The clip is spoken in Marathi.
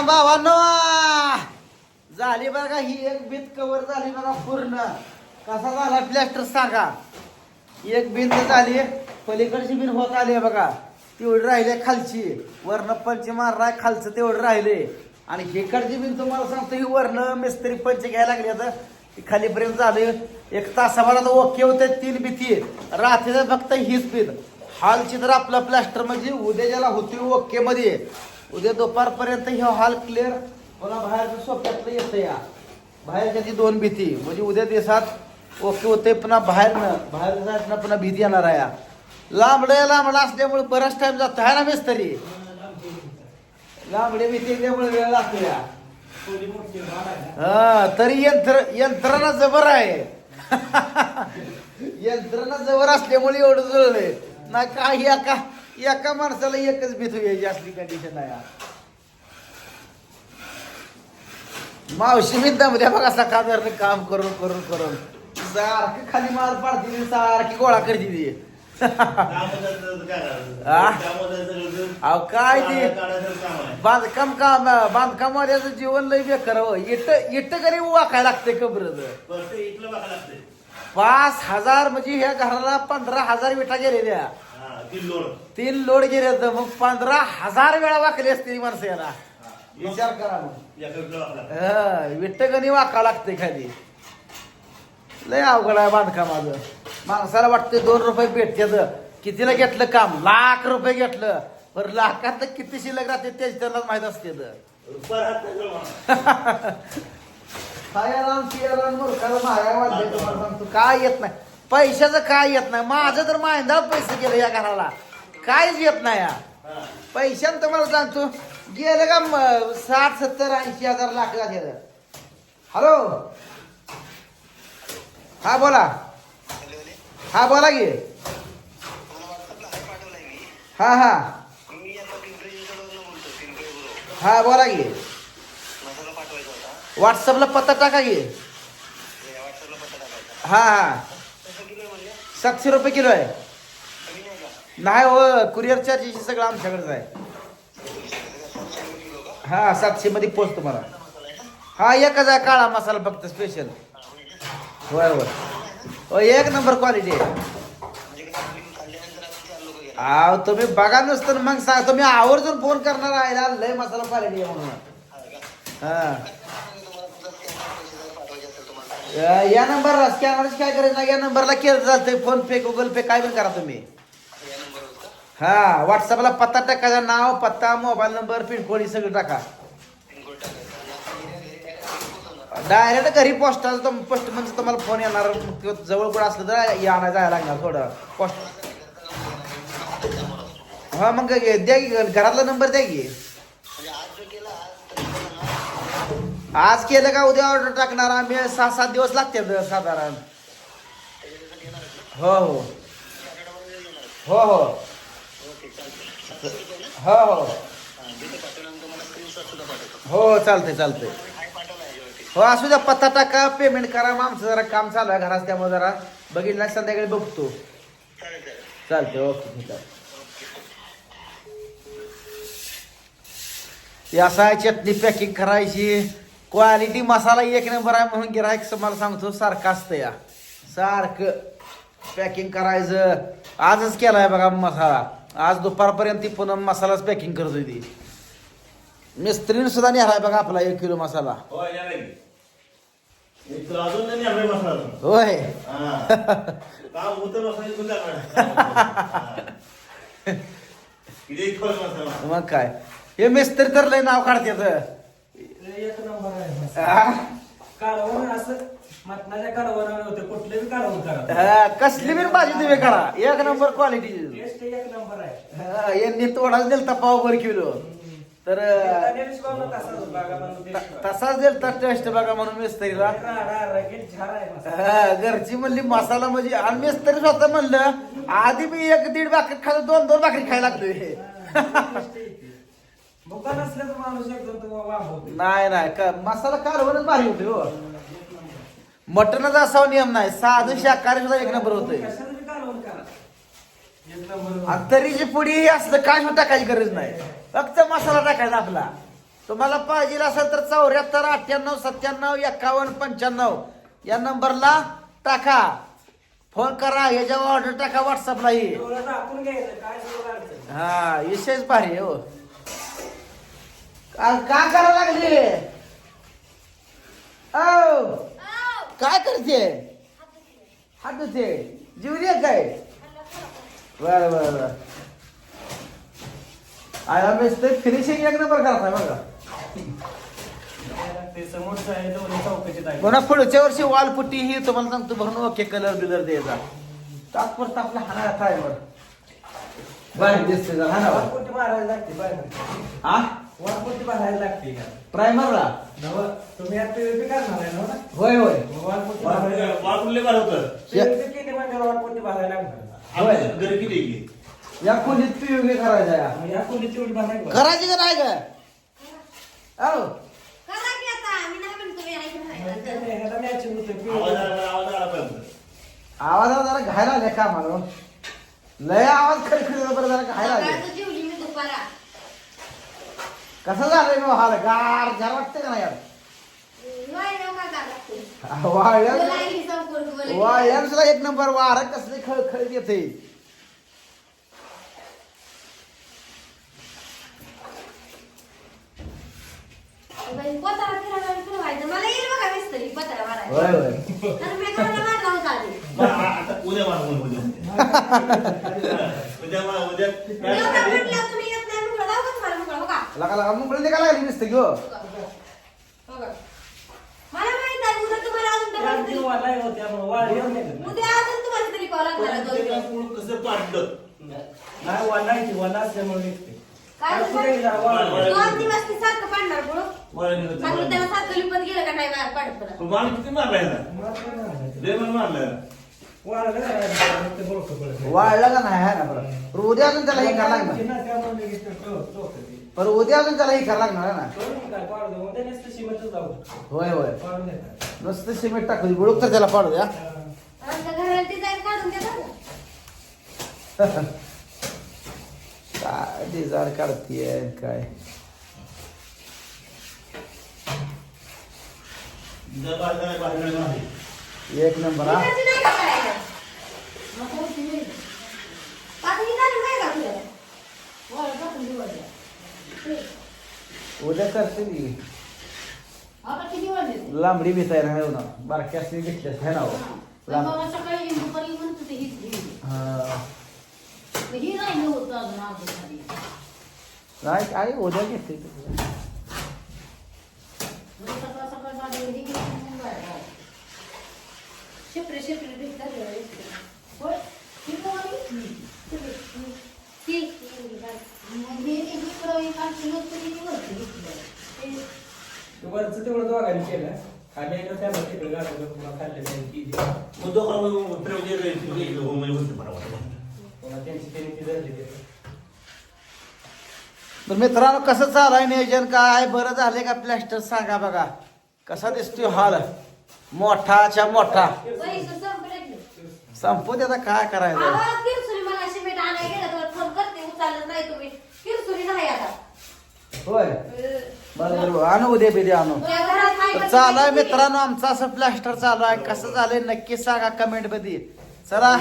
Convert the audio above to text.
भावानो झाली बघा ही एक भीत कवर झाली बघा पूर्ण. कसा झाला प्लॅस्टर सांगा. एक भिंत झाली पलीकडची भिंत होत आली आहे बघा. तेवढी राहिले खालची. वर्ण पंच मारलाय खालचं तेवढं राहिले. आणि इकडची भिंत तुम्हाला सांगतो ही वर्ण मिस्त्री पंच घ्यायला लागली आता. खाली प्रेम झाले. एक तासाभरात ओके होते तीन भीती रात्रीचं फक्त हीच भीत हॉलची तर आपलं प्लॅस्टर म्हणजे उद्या ज्याला होती ओके मध्ये. उद्या दुपारपर्यंत हे हॉल क्लिअर पुन्हा बाहेरचं सोप्यातलं येतं या. बाहेरच्या ती दोन भीती. म्हणजे उद्या दिवसात ओके होते पुन्हा बाहेरनं बाहेर जायचं पुन्हा भीती येणार आहे लांबडं लांबडं असल्यामुळे बराच टाइम जातो. आहे ना मिस्तरी? लांबडे भीती असल्यामुळे वेळ लागतो या. हा तरी यंत्र यंत्रणा जबर आहे. यंत्रणा जबर असल्यामुळे एवढं जुळलंय. नाही काही का एका माणसाला एकच भीत यायची असली कंडिशन आहे मावशी मी दमद्या बघा सकाळ काम करून करून करून. सारखी खाली मार पाडते सारखी गोळा करते ती. अहो काय ते? बांधकाम काम बांधकाम वाल्याचं जीवन लय बेकार हो. इट इट घरी वाकायला लागते कबरच पाच हजार म्हणजे ह्या घराला पंधरा हजार विटा गेलेल्या. तीन लोड. गेले तर मग पंधरा हजार वेळा वाकली असते माणसं याला. विचार करा मग. गणी वाका लागते खाली. लय अवघड आहे बांधकामाचं माणसाला वाटते दोन रुपये भेटतात कितीला घेतलं काम? लाख रुपये घेतलं. पर लाखात किती शिल्लक राहते तेच त्यांना माहीत असते काय येत नाही. पैशाचं काय येत नाही? माझं तर माहिंदा पैसे गेलं या घराला. काहीच येत नाही या. पैशानं तुम्हाला सांगतो गेलं का म- साठ सत्तर ऐंशी हजार लाख झाले हॅलो? हा बोला. हा बोला की. हा हा. हा बोला की. व्हॉट्सअपला पत्ता टाका की. हा हा. सातशे रुपये किलो आहे. नाही हो कुरिअर चार्जेस सगळं आमच्याकडेच आहे. हा सातशे मध्ये पोच तुम्हाला हा एकच आहे काळा मसाला फक्त स्पेशल होय होय. हो, एक नंबर क्वालिटी आहे. तुम्ही बघा नसतं मग सांग तुम्ही आवर्जून फोन करणार आहे ना, लय मसाला क्वालिटी आहे म्हणून. हा. या- या नंबरला स्कॅनर काय करायचं नाही या नंबरला केलं चालतंय. फोन पे गुगल पे काय पण करा तुम्ही. हा व्हॉट्सअपला पत्ता टाकायचा नाव पत्ता मोबाईल नंबर पिनकोड हे सगळं टाका. डायरेक्ट घरी पोस्टाल पोस्ट म्हणजे तुम्हाला फोन येणार मग जवळ कुठं असलं तर या आणायला जायला लागणार थोडं. पोस्ट हा मग द्या की घरातला नंबर द्या की. आज केलं का उद्या ऑर्डर टाकणार आम्ही? सहा सात दिवस लागतात साधारण. हो हो. हो हो. हो हो. हो, हो चालते चालते हो असू द्या पत्ता टाका पेमेंट करा. मग आमचं जरा काम चालू आहे घरात त्यामुळे जरा बघितलं संध्याकाळी बघतो. चालते ओके ठीक आहे. ते असं चटणी पॅकिंग करायची. क्वालिटी मसाला एक नंबर आहे म्हणून गिरायक मला सांगतो सारखं असतं या. सारखं पॅकिंग करायचं. आजच केलाय बघा मसाला. आज दुपारपर्यंत ती पुन्हा मसालाच पॅकिंग करत होती मिस्त्रीने सुद्धा नेलाय बघा आपला एक किलो मसाला. होय मग काय? हे मिस्त्री तर लय नाव काढतात. एक नंबर आहे? कालवण असं मटणाच्या कालवणावर होते कुठले बी कालवण करा. हा, कसली बी भाजी तुम्ही करा. एक नंबर क्वालिटी टेस्ट एक नंबर आहे. यांनी तोडाच दिलता पाव बर किलो. तर तसाच होता का म्हणून त- टेस्ट तसाच दिलता टेस्ट बघा म्हणून मिस्त्रीला. राडा रगीट झाड आहे मसाला. हा, घरची म्हणली मसाला म्हणजे आणि मिस्त्री स्वतः म्हणलं आधी मी एक दीड भाकरी खाल्लं दोन दोन भाकरी खायला लागतोय. तर माणूस एकदम तो नाही नाही का मसाला कालवणच भारी होते हो. मटनच असा नियम नाही साधं शाकाहारी सुद्धा एक नंबर होतंय. कशाला बी कालवण करा एक नंबर आणि तरीची पुडी असलं काय सुद्धा टाकायची गरज नाही. फक्त मसाला टाकायचा आपला. तुम्हाला पाहिजे असेल तर चौऱ्याहत्तर अठ्ठ्याण्णव सत्त्याण्णव एकावन्न पंच्याण्णव या नंबरला टाका. फोन करा याच्यावर ऑर्डर टाका व्हॉट्सअपला ये एवढं राखून घ्यायचं काय सगळं अडचण हा विशेष भारी आहे, हो. का करा लागली? औ. काय करते? हात धुते जीवली आहे काय? बर बर बर. आया बेस्ट फिनिशिंग एक नंबर करताय बघा. पुन्हा पुढच्या वर्षी वालपुट्टी ही तुम्हाला सांगतो भरून ओके कलर बिलर द्यायचा तात्पुरता आपला हाना काय बरं बाहेर दिसते जरा हाना वारपोटी मारायला लागते बाय हा वारपोटी मारायला लागते का? प्रायमरला नव तुम्ही आता PVP करणार आहे ना होय होय. मग वारपोटी बार होतं PVP केली म्हणजे वारपोटी मारायला लागणार? होय. घरी किती आहे? या खोलीत पिवगे करायचा या मग या तेवढी करायची का नाही का अहो करा की आता मी नाही म्हणतो मी ऐकून आहे. ह्याला मॅचिंग होते आवाज आला आवाज आला पाहिजे आवाजाला जरा घायला आले का मला लय आवाज खडखड बरं जरा घायला आले सकाळचं जेवली मी दुपारा. कसं झालंय मग हाल गार गार वाटतं का नाही यार? वाळ्या बोलायली. वाळ्यांचा एक नंबर वार कसले खळखळ येते. बरं, आ- आता उद्या मार उद्या उद्या मार उद्या मी एवढं म्हटलं, तुम्ही येत नाही मुंगळं, जाऊ का तुम्हाला मुंगळं? बघा. लगा लगा मुंबई निघाला लागली नुसतं घेऊ बघा. मला माहीत आहे, उद्या तुम्हाला अजून डबल तरी- उद्या अजून तुम्हाला तरी call लागणार आहे दोन दिवस. कसं पाडलं काय काय. दोन दिवस ती सारखं पाडणार. मला निघत चांगलं त्याला नाही. सारखं लिपत गेलं का नाही पाडत मला किती मारला याला मारलं नाही. लय पण वाढलं नाही, ते बोलतो पडलं. वाळलं का नाही आहे ना बरं पण उद्या अजून त्याला हे करायला लागणार चिन्ह त्यामुळे लगेच ते टोक- टोक ते. पण उद्या अजून त्याला हे करायला लागणार आहे ना काय पाडू दे. उद्या नुसतं सिमेंटच जाऊ. होय होय पाडून देतात. नुसतं सिमेंट टाकू बुडूक तर त्याला पाडू द्या आमच्या घराला डिझाईन काढून देतात ना. काय डिझार काढतीये काय एक नंबर हा इकडची नाही का करायचं? मग कोणती नाही? आता ही झाली नाही का तुला? वर बसून निवडलं. ते. उद्या करते वाजले? लांबडी भीता ना हो. ना बारक्या असली घेतल्यास है. ना नाही काय उद्या घेते. शेपरे शेपरे भेटतात रे. होय? ही कोणी? शेपरे. ती. मग हे वरती घेतलं. वरचं तेवढं दोघांनी केलं. खाली तिकडे गाठवलं पुन्हा खाल्लं त्यांनी पुन्हा त्यांची त्यांनी ती ते. तर मित्रांनो कसं चालू नियोजन? काय? बरं झालंय का? प्लॅस्टर सांगा बघा. कसा दिसतोय हॉल? मोठाच्या मोठा. पैसे संपले की. संपू दे आता काय करायचं? आवाज किरसुरी मला सिमेंट आणायला गेलं तर फोन करते उचलत नाही तुम्ही. किरसुरी नाही आता. होय. बरं बरं आणू उद्या बिद्या आणू. तर चालू आहे? मित्रांनो आमचं असं प्लॅस्टर चालू आहे. कसं झालंय नक्की सांगा कमेंटमध्ये. चला.